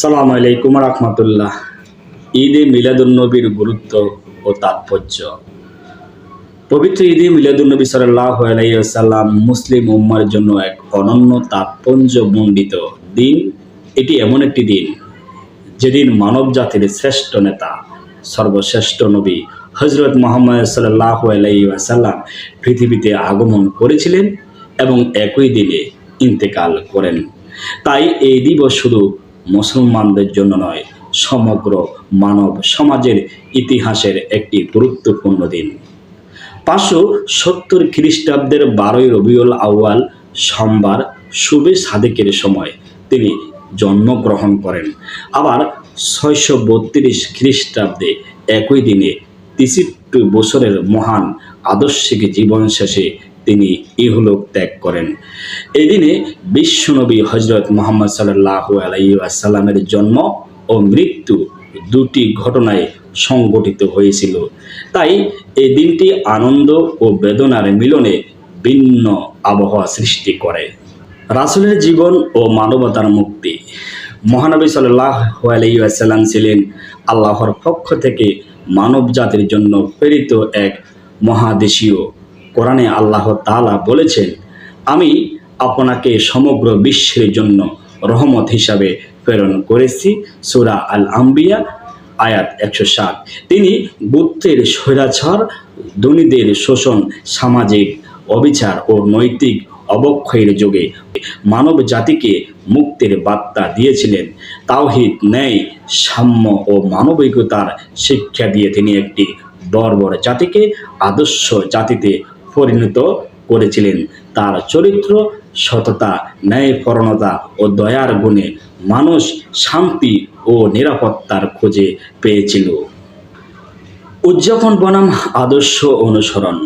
সালাম আলাইকুম রহমতুল্লাহ। ঈদে মিলাদুন্নবীর গুরুত্ব ও তাৎপর্য। পবিত্র ঈদে মিলাদুন্নবী সাল্লাহ আলাইসাল্লাম মুসলিম উম্মার জন্য এক অনন্য তাৎপর্যমণ্ডিত দিন। এটি এমন একটি দিন, যেদিন মানব জাতির শ্রেষ্ঠ নেতা, সর্বশ্রেষ্ঠ নবী হজরত মোহাম্মদ সাল্লাহ আলাইসাল্লাম পৃথিবীতে আগমন করেছিলেন এবং একই দিনে ইন্তেকাল করেন। তাই এই দিবস শুধু মুসলমানদের জন্য নয়, সমগ্র মানব সমাজের ইতিহাসের একটি গুরুত্বপূর্ণ দিন। পাঁচশো সত্তর খ্রিস্টাব্দের বারোই রবিউল আউয়াল সোমবার শুভে সাদেকের সময় তিনি জন্মগ্রহণ করেন। আবার ছয়শো বত্রিশ খ্রিস্টাব্দে একই দিনে তেষট্টি বছরের মহান আদর্শিক জীবন শেষে তিনি ইহলোক ত্যাগ করেন। এই দিনে বিশ্বনবী হজরত মোহাম্মদ সাল্লাহ আলাইসাল্লামের জন্ম ও মৃত্যু দুটি ঘটনায় সংগঠিত হয়েছিল। তাই এই দিনটি আনন্দ ও বেদনার মিলনে ভিন্ন আবহাওয়া সৃষ্টি করে। রাসুলের জীবন ও মানবতার মুক্তি। মহানবী সাল্লাহ ছিলেন আল্লাহর পক্ষ থেকে মানব জাতির জন্য প্রেরিত এক মহাদেশীয় কোরআনে আল্লাহ তালা বলেছেন, আমি আপনাকে সমগ্র বিশ্বের জন্য রহমত হিসাবে প্রেরণ করেছি। সুরা আল আম্বিয়া আয়াত একশো সাত। তিনি বুদ্ধের স্বৈরাচার, ধনীদের শোষণ, সামাজিক অবিচার ও নৈতিক অবক্ষয়ের যুগে মানব জাতিকে মুক্তির বার্তা দিয়েছিলেন। তাওহিদ, ন্যায়, সাম্য ও মানবিকতার শিক্ষা দিয়ে তিনি একটি বর্বর জাতিকে আদর্শ জাতিতে পরিণত করেছিলেন। তার চরিত্র সততা, ন্যায়পরণতা ও দয়ার গুণে মানুষ শান্তি ও নিরাপত্তার খোঁজে পেয়েছিল। উদযাপন বনাম আদর্শ অনুসরণ।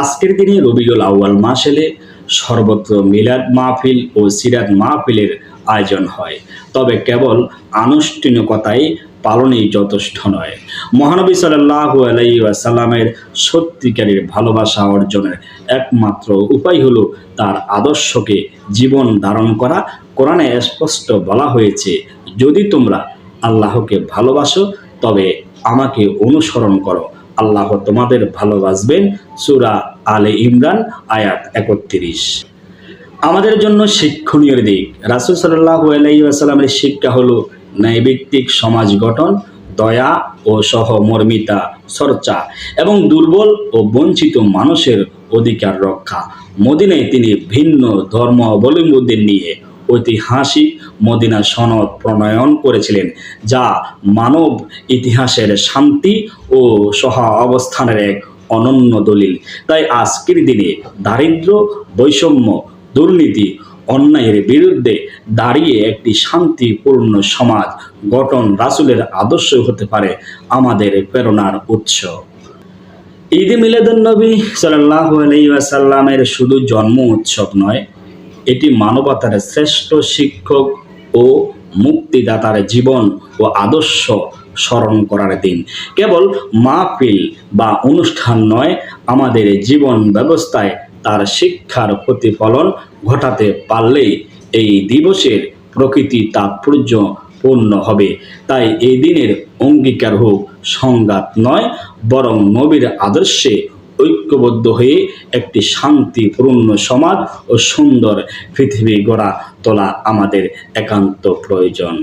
আজকের দিনে রবিউল আউয়াল মাস এলে সর্বত্র মিলাদ মাহফিল ও সিরাত মাহফিলের আয়োজন হয়। তবে কেবল আনুষ্ঠানিকতায় পালনেই যথেষ্ট নয়। মহানবী সাল্লাহ আলাইসাল্লামের সত্যিকারের ভালোবাসা অর্জনের একমাত্র উপায় হলো তার আদর্শকে জীবন ধারণ করা। কোরআনে স্পষ্ট বলা হয়েছে, যদি তোমরা আল্লাহকে ভালোবাসো, তবে আমাকে অনুসরণ করো। আল্লাহ তোমাদের ভালোবাসবেন। সুরা আলে ইমরান, আয়াত একত্রিশ। আমাদের জন্য শিক্ষণীয় দিক। রাসুল সাল্লাহ আলাইসাল্লামের শিক্ষা হলো ন্যায়ভিত্তিক সমাজ গঠন, দয়া ও সহমর্মিতা চর্চা এবং দুর্বল ও বঞ্চিত মানুষের অধিকার রক্ষা। মদিনায় তিনি ভিন্ন ধর্ম অবলম্বীদের নিয়ে ঐতিহাসিক মদিনা সনদ প্রণয়ন করেছিলেন, যা মানব ইতিহাসের শান্তি ও সহা অবস্থানের এক অনন্য দলিল। তাই আজকের দিনে দারিদ্র, বৈষম্য, দুর্নীতি, অন্যায়ের বিরুদ্ধে দাঁড়িয়ে একটি শান্তিপূর্ণ সমাজ গঠন রাসুলের আদর্শ হতে পারে আমাদের প্রেরণার উৎস। ঈদ মিলাদুন্নবী সাল্লাহ আলাইসাল্লামের শুধু জন্ম উৎসব নয়, এটি মানবতার শ্রেষ্ঠ শিক্ষক ও মুক্তিদাতার জীবন ও আদর্শ স্মরণ করার দিন। কেবল মাহফিল বা অনুষ্ঠান নয়, আমাদের জীবন ব্যবস্থায় তার শিক্ষার প্রতিফলন ঘটাতে পারলেই এই দিবসের প্রকৃতি তাৎপর্য পূর্ণ হবে। তাই এই দিনের অঙ্গীকার হোক, সংঘাত নয়, বরং নবীর আদর্শে ঐক্যবদ্ধ হয়ে একটি শান্তিপূর্ণ সমাজ ও সুন্দর পৃথিবী গড়া তোলা আমাদের একান্ত প্রয়োজন।